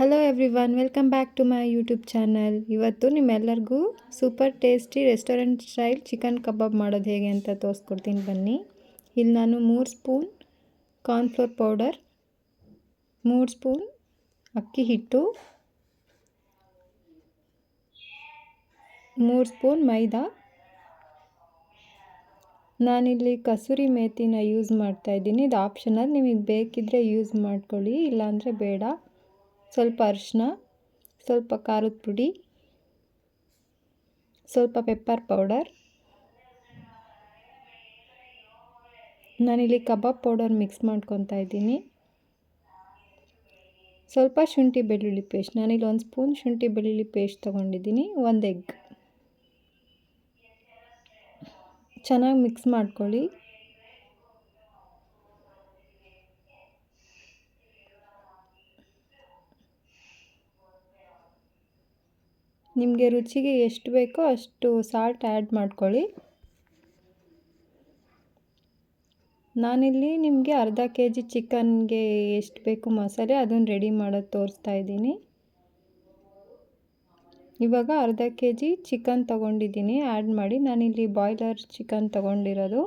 Hello everyone welcome back to my YouTube channel ಇವತ್ತು ನಿಮ್ಮೆಲ್ಲರಿಗೂ super tasty restaurant style chicken kebab ಮಾಡೋದು ಹೇಗೆ ಅಂತ ತೋರಿಸ್ಕೊಡ್ತೀನಿ ಬನ್ನಿ. ಇಲ್ಲಿ ನಾನು ಮೂರು ಸ್ಪೂನ್ ಕಾರ್ನ್ಫ್ಲೋರ್ ಪೌಡರ್ ಮೂರು ಸ್ಪೂನ್ ಅಕ್ಕಿ ಹಿಟ್ಟು, ಮೂರು ಸ್ಪೂನ್ ಮೈದಾ. ನಾನಿಲ್ಲಿ ಕಸೂರಿ ಮೇಥಿನ ಯೂಸ್ ಮಾಡ್ತಾಯಿದ್ದೀನಿ ಇದು ಆಪ್ಷನಲ್ ನಿಮಗೆ ಬೇಕಿದ್ದರೆ ಯೂಸ್ ಮಾಡ್ಕೊಳ್ಳಿ, ಇಲ್ಲಾಂದರೆ ಬೇಡ. ಸ್ವಲ್ಪ ಅರಿಶಿನ ಸ್ವಲ್ಪ ಖಾರದ ಪುಡಿ, ಸ್ವಲ್ಪ ಪೆಪ್ಪರ್ ಪೌಡರ್ ನಾನಿಲ್ಲಿ ಕಬಾಬ್ ಪೌಡರ್ ಮಿಕ್ಸ್ ಮಾಡ್ಕೊತಾ ಇದ್ದೀನಿ. ಸ್ವಲ್ಪ ಶುಂಠಿ ಬೆಳ್ಳುಳ್ಳಿ ಪೇಸ್ಟ್, ನಾನಿಲ್ಲಿ ಒಂದು ಸ್ಪೂನ್ ಶುಂಠಿ ಬೆಳ್ಳುಳ್ಳಿ ಪೇಸ್ಟ್ ತೊಗೊಂಡಿದ್ದೀನಿ, ಒಂದು ಎಗ್ ಚೆನ್ನಾಗಿ ಮಿಕ್ಸ್ ಮಾಡ್ಕೊಳ್ಳಿ. ನಿಮಗೆ ರುಚಿಗೆ ಎಷ್ಟು ಬೇಕೋ ಅಷ್ಟು ಸಾಲ್ಟ್ ಆ್ಯಡ್ ಮಾಡ್ಕೊಳ್ಳಿ. ನಾನಿಲ್ಲಿ ನಿಮಗೆ ಅರ್ಧ ಕೆ ಜಿ ಚಿಕನ್ಗೆ ಎಷ್ಟು ಬೇಕು ಮಸಾಲೆ ಅದನ್ನು ರೆಡಿ ಮಾಡೋದು ತೋರಿಸ್ತಾ ಇದ್ದೀನಿ. ಇವಾಗ ಅರ್ಧ ಕೆ ಜಿ ಚಿಕನ್ ತೊಗೊಂಡಿದ್ದೀನಿ ಆ್ಯಡ್ ಮಾಡಿ ನಾನಿಲ್ಲಿ ಬಾಯ್ಲರ್ ಚಿಕನ್ ತೊಗೊಂಡಿರೋದು.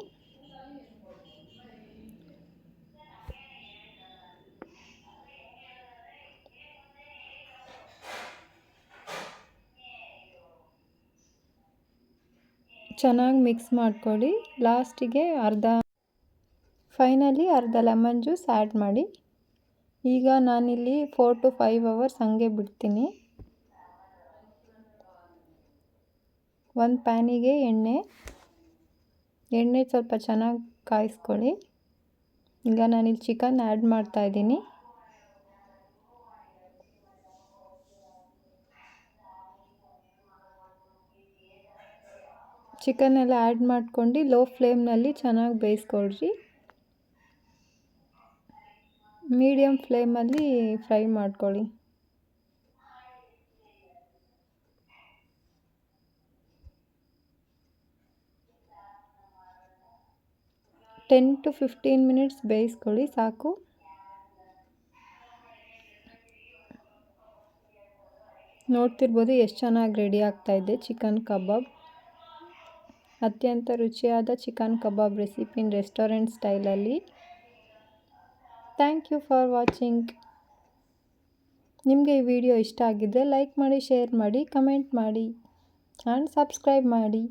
ಚೆನ್ನಾಗಿ ಮಿಕ್ಸ್ ಮಾಡ್ಕೊಳ್ಳಿ. ಲಾಸ್ಟಿಗೆ ಅರ್ಧ ಫೈನಲಿ ಅರ್ಧ ಲೆಮನ್ ಜ್ಯೂಸ್ ಆ್ಯಡ್ ಮಾಡಿ. ಈಗ ನಾನಿಲ್ಲಿ ಫೋರ್ ಟು ಫೈವ್ ಅವರ್ಸ್ ಹಂಗೆ ಬಿಡ್ತೀನಿ. ಒಂದು ಪ್ಯಾನಿಗೆ ಎಣ್ಣೆ ಎಣ್ಣೆ ಸ್ವಲ್ಪ ಚೆನ್ನಾಗಿ ಕಾಯಿಸ್ಕೊಳ್ಳಿ. ಈಗ ನಾನಿಲ್ಲಿ ಚಿಕನ್ ಆ್ಯಡ್ ಮಾಡ್ತಾಯಿದ್ದೀನಿ ಚಿಕನ್ ಎಲ್ಲ ಆ್ಯಡ್ ಮಾಡ್ಕೊಂಡು ಲೋ ಫ್ಲೇಮ್ನಲ್ಲಿ ಚೆನ್ನಾಗಿ ಬೇಯಿಸ್ಕೊಳ್ರಿ. ಮೀಡಿಯಮ್ ಫ್ಲೇಮಲ್ಲಿ ಫ್ರೈ ಮಾಡ್ಕೊಳ್ಳಿ. ಟೆನ್ ಟು ಫಿಫ್ಟೀನ್ ಮಿನಿಟ್ಸ್ ಬೇಯಿಸ್ಕೊಳ್ಳಿ, ಸಾಕು. ನೋಡ್ತಿರ್ಬೋದು ಎಷ್ಟು ಚೆನ್ನಾಗಿ ರೆಡಿ ಆಗ್ತಾಯಿದೆ ಚಿಕನ್ ಕಬಾಬ್. ಅತ್ಯಂತ ರುಚಿಯಾದ chicken kebab recipe in restaurant ಸ್ಟೈಲಲ್ಲಿ. Thank you for watching. ನಿಮಗೆ ಈ ವಿಡಿಯೋ ಇಷ್ಟ ಆಗಿದ್ದರೆ ಲೈಕ್ ಮಾಡಿ, ಶೇರ್ ಮಾಡಿ, ಕಮೆಂಟ್ ಮಾಡಿ, ಆ್ಯಂಡ್ ಸಬ್ಸ್ಕ್ರೈಬ್ ಮಾಡಿ.